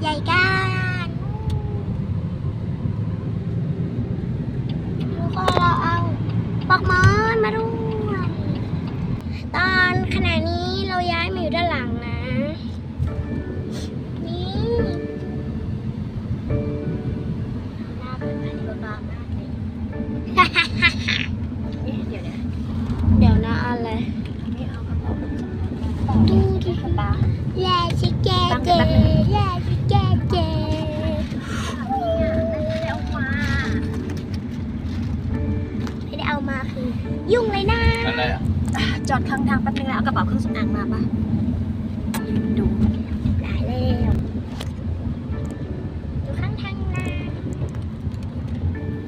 ให อะจอดข้างทางแป๊บนึงแล้วเอากระเป๋าเครื่องสำอางมาปะยืนดูได้แล้วอยู่ข้างทางนะ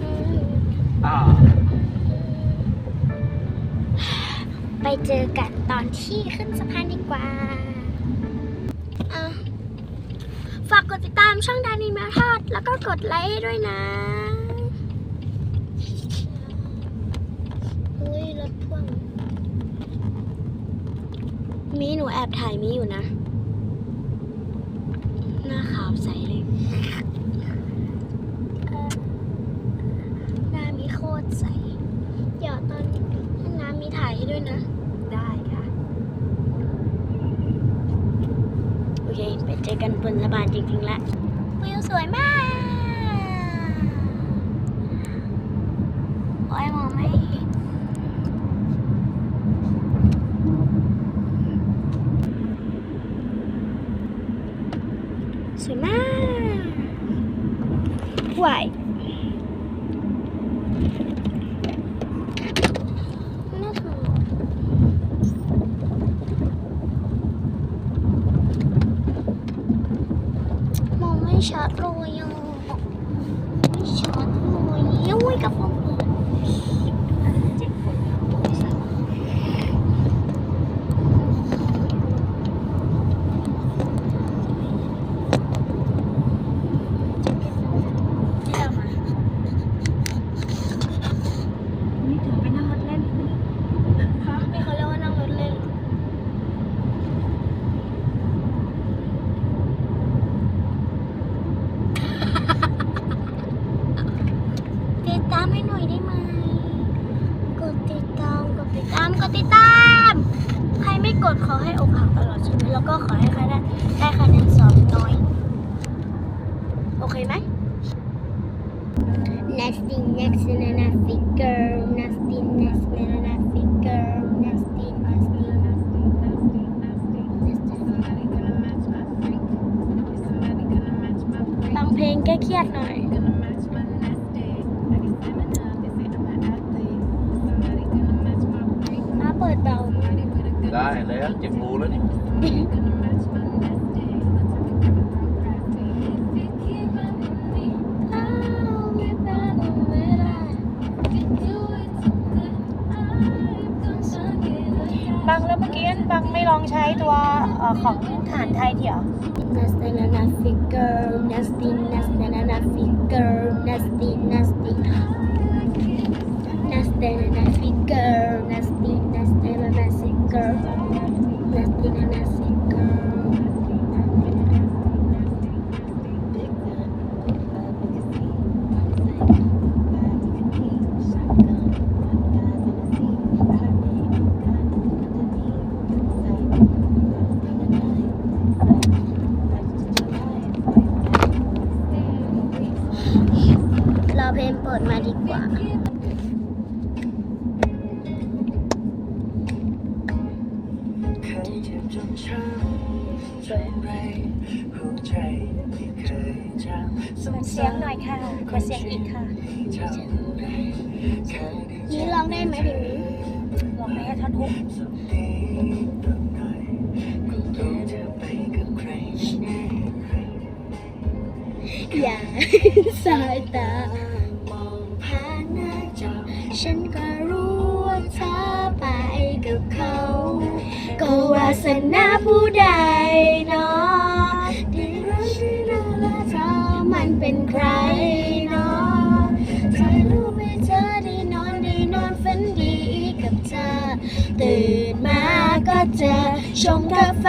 อืมอ่าไปเจอกันตอนที่ขึ้นสะพานดีกว่าอะฝากกดติดตามช่องดานิมาทอด แล้วก็กดไลค์ให้ด้วยนะอุ้ยรถพ่วง มีหนูแอบถ่ายมีอยู่นะ หน้าขาวใสเลยเออหน้ามีโคตรใส เดี๋ยวตอนน้ำมีถ่ายให้ด้วยนะ ได้ค่ะ โอเค ไปเจอกันบนสะพานจริงๆแล้ววิวสวยมาก โอ้ยมองไม่เห็น สวยมากไหวน่าถูกมองไม่ชัดเลยอะไม่ชัดเลยยุ้ยกับผมเปิด เจ็บปวดหัวสัตว์ ไม่เอามา นี่ถือไปนั่งรถเล่น ฮะนี่เขาเรียกว่านั่งรถเล่น ติดตามให้หน่อยได้ไหม กดติดตาม กดติดตาม กดติดตาม ใครไม่กดขอ ให้อกหักตลอดชีวิตแล้วก็ขอให้ใครได้ได้คะแนน ได้แล้วเจ็บรูแล้วนี่บังแล้วเมื่อกี้บังไม่ลองใช้ตัวเอ่อของทหารไทยที่เหรอ Nasty nasty girl Nasty nasty nasty girl Nasty nasty เพลงเปิดมาดีกว่าเคยเจ็บจนช้ำจนไรหัวใจไม่เคยจำเปิดเสียงหน่อยค่ะเปิดเสียงอีกค่ะจำได้แค่ได้นี่ร้องได้ไหมถึงนี้ลองไปให้ท่อนฮุกสบดีตรงหน่อยก็รู้เธอไปกับใครแน่อย่าสายตา สนาผู้ใดเนาะที่รักที่น่ารักเธอมันเป็นใครเนาะเธอรู้ไหมเธอได้นอนได้นอนฝันดีกับเธอ ตื่นมาก็เจอชงกาแฟ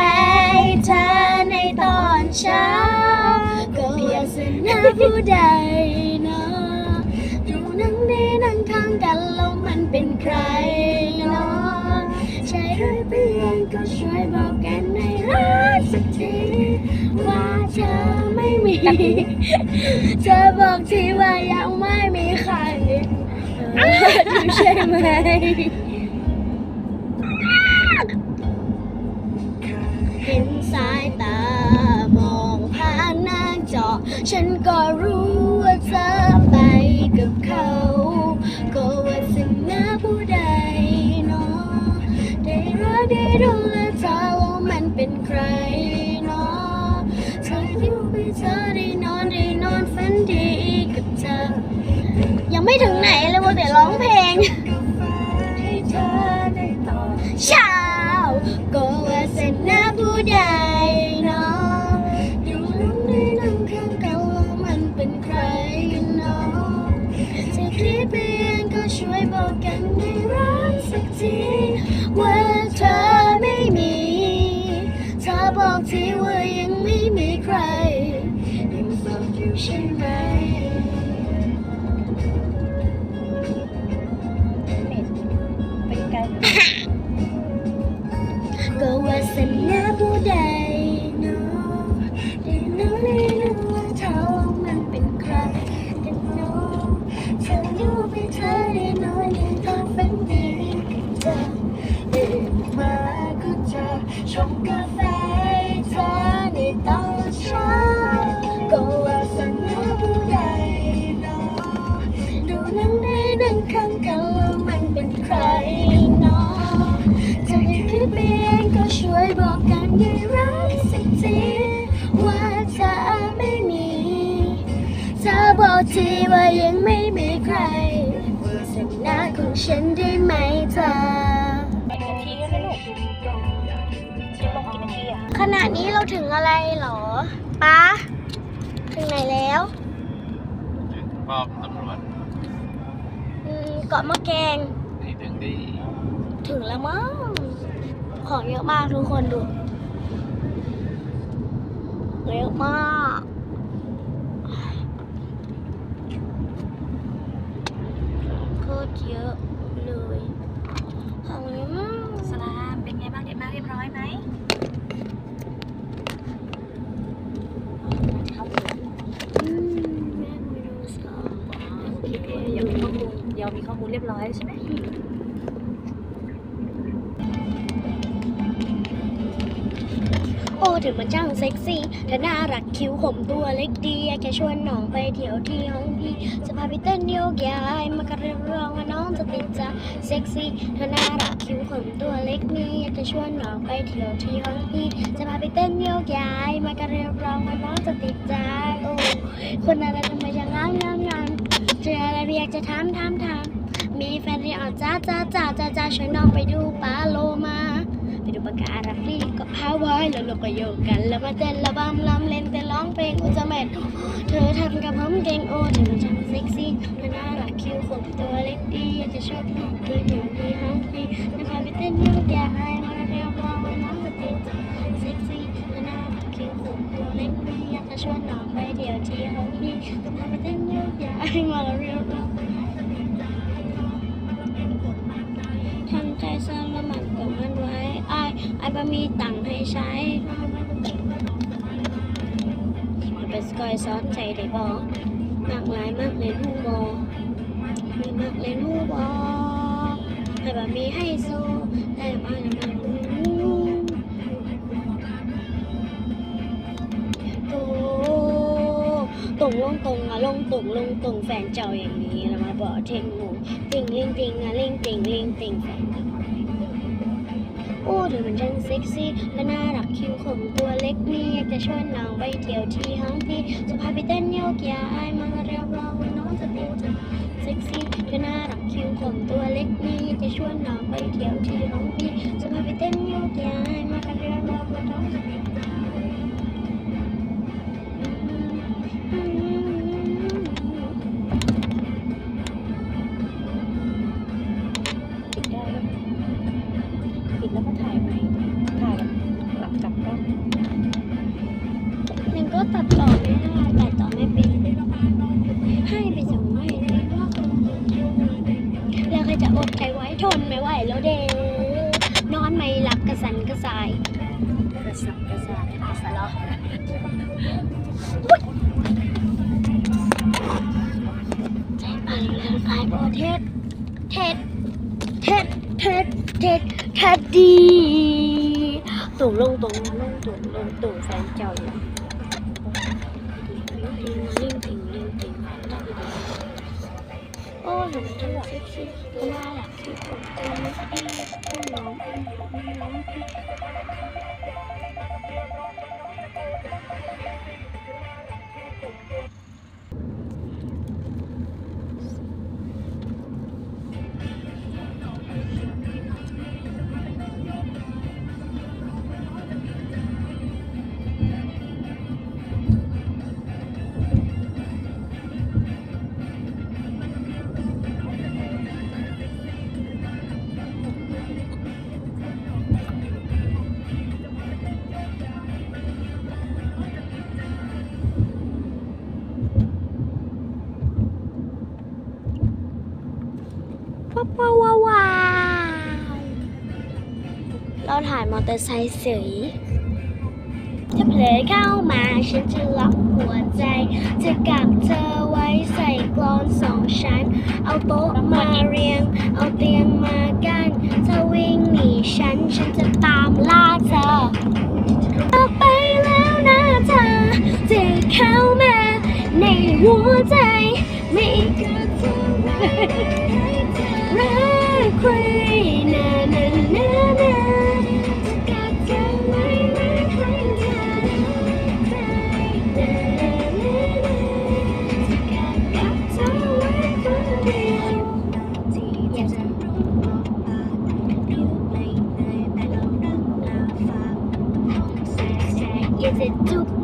ให้เธอในตอนเช้า ก็เพียสนาผู้ใดเนาะอยู่นั่งดีนั่งข้างกันแล้วมันเป็นใครเนาะ ใช่หรือเปล่าก็ช่วยบอกกันในรักสักทีว่าเธอไม่มี เธอบอกทีว่ายังไม่มีใครเออดูใช่ไหม ยังไม่ถึงไหนเลยว่าแต่ร้องเพลงเช้าก็ว่าเสร็จหน้าผู้ใดเนาะอยู่ลงในน้ำข้างกันแล้มันเป็นใครเนาะจะคิดไปเองก็ช่วยบอกกันในรักสักทีว่าเธอไม่มีเธอบอกทีว่ายังไม่มีใครยังโสดอยู่ใช่ไหม เธอในตอนเช้าก็ว่าสัญญาผู้ใดเนาะดูนั่งได้นั่งข้างกันแล้วมันเป็นใครเนาะจะได้คิดไปเองก็ช่วยบอกกันได้รักสักทีว่าเธอไม่มีเธอบอกทีว่ายังไม่มีใครสัญญาของฉันได้ไหมเธอ ขณะนี้เราถึงอะไรเหรอป้าถึงไหนแล้วป้อมตำรวจอืมเกาะมะแกง นี่ถึงดีถึงแล้วมั้งของเยอะมากทุกคนดูเยอะมากโคตรเยอะเลย ของเยอะมาก สลามเป็นไงบ้างเด็กมากเรียบร้อยไหม อืมแม่ไม่ดูสอบ โอเคเดี๋ยวมีข้อมูลเดี๋ยวมีข้อมูลเร้อยใช่ไหมโอ้ถึงมันช่างเซ็กซี่เธอน่ารักคิ้วผมตัวเล็กดีอยากจะชวนน้องไปเที่ยวที่ห้องพี่จะพาไปเต้นโยกย้ายมากระเรียบร้องว่าน้องจะติดใจเซ็กซี่เธอน่ารักคิ้วผมตัวเล็กนี่อยากจะชวนน้องไปเที่ยวที่ห้องพี่จะพาไปเต้นโยกย้ายมากระเรียบร้องว่าน้องจะติดใจโอ้คนอะไรทำไมจะงามงามงามเจออะไรอยากจะถามถามถาม มีแฟนเรียกเอาจ้าจ้าจ้าจ้าจ้าชวนน้องไปดูปลาโลมา ไปดูปากการักรีก็ฮาวายแล้วเราก็โยกกัน แล้วมาเต้นระบำลำเล่นแต่ร้องเพลงอุจจาเม็ดเธอทำกับผมเก่งโอ้เธอมันช่างเซ็กซี่เธอน่ารักคิ้วขมตัวเล็กดีอยากจะชอบน้องเธออยู่ในห้องพี่จะพาไปเต้นโยกย้ายมาเรียกร้องว่าน้องจะติดใจเซ็กซี่เธอน่ารักคิ้วขมตัวเล็กดีอยากจะชวนน้องไปเที่ยวที่ห้องพี่จะพาไปเต้นโยกย้ายมาเรียกร้ อ้ไอ้บ่มีตังค์ให้ใช้ เป็นสกอยซอนใจได้บอมากหลายมากเลยลูกบอมีมากเลยลูกบอไอ้บ่มีให้สู้แต่มาแล้วมันตตรงลงตรงอะลงตรงลงตรงแฟนเจ้าอย่างนี้แล้วมาบอกเทงหมูติงลิงติงอะลิงติงลิงติงแฟน เธอมันช่างเซ็กซี่และน่ารักคิ้วผมตัวเล็กนี่อยากจะชวนน้องไปเที่ยวที่ห้องพี่จะพาไปเต้นโยกย้ายมาเรียบร้องว่าน้องจะติดใจเซ็กซี่เธอน่ารักคิ้วผมตัวเล็กนี่อยากจะชวนน้องไปเที่ยวที่ห้องพี่จะพาไปเต้นโยกย้ายมาเรียบร้องว่าน้องจะติด โปรเทศเทศเทศเทศเทศเทศดีตุ่มลงตุ่มลงตุ่มลงตุ่มแฟนเจ้าอยู่ลิงติงลิงติงโอ้เห็นจังหวะเซ็กซี่ก็น่ารักที่สุดน้องน้อง ถ่ายมอเตอร์ไซค์เสยถ้าเผลอเข้ามาฉันจะล็อกหัวใจ จะกักเธอไว้ใส่กลอนสองชั้น เอาโต๊ะมาเรียง เอาเตียงมากันถ้าวิ่งหนีฉัน ฉันจะตามล่าเธอออกไปแล้วนะเธอจะเข้ามาในหัวใจ ไม่กระทำอะไรให้เธอรักใคร อ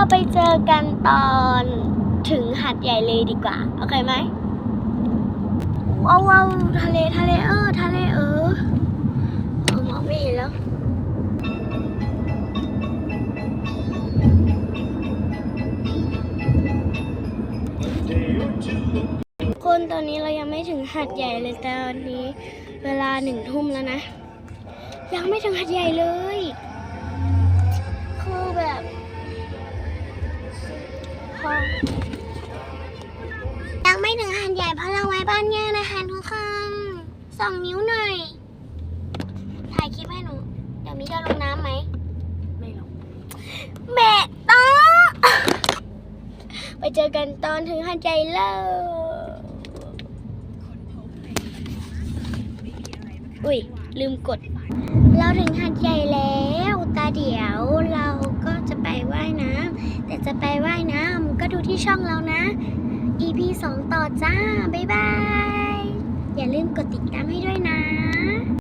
เราไปเจอกันตอนถึงหัดใหญ่เลยดีกว่า โอเคไหมว้าวว้าวทะเลทะเลเออทะเลเออเออมองไม่เห็นแล้วคนตอนนี้เรายังไม่ถึงหัดใหญ่เลยแต่ตอนนี้ เวลาหนึ่งทุ่มแล้วนะ ยังไม่ถึงหัดใหญ่เลย ยังไม่ถึงหันใหญ่เพราะเราไว้บ้านย่านะคะทุกคนสองนิ้วหน่อยถ่ายคลิปให้หนู เดี๋ยวมีจะลงน้ำไหมไม่หรอกแม่ต้องไปเจอกันตอนถึงหันใหญ่เลยอุ้ยลืมกด เราถึงหัดใหญ่แล้ว ตาเดี๋ยวเราก็จะไปว่ายน้ำ แต่จะไปว่ายน้ำก็ดูที่ช่องเรานะ EP 2 ต่อจ้า บ๊ายบาย อย่าลืมกดติดตามให้ด้วยนะ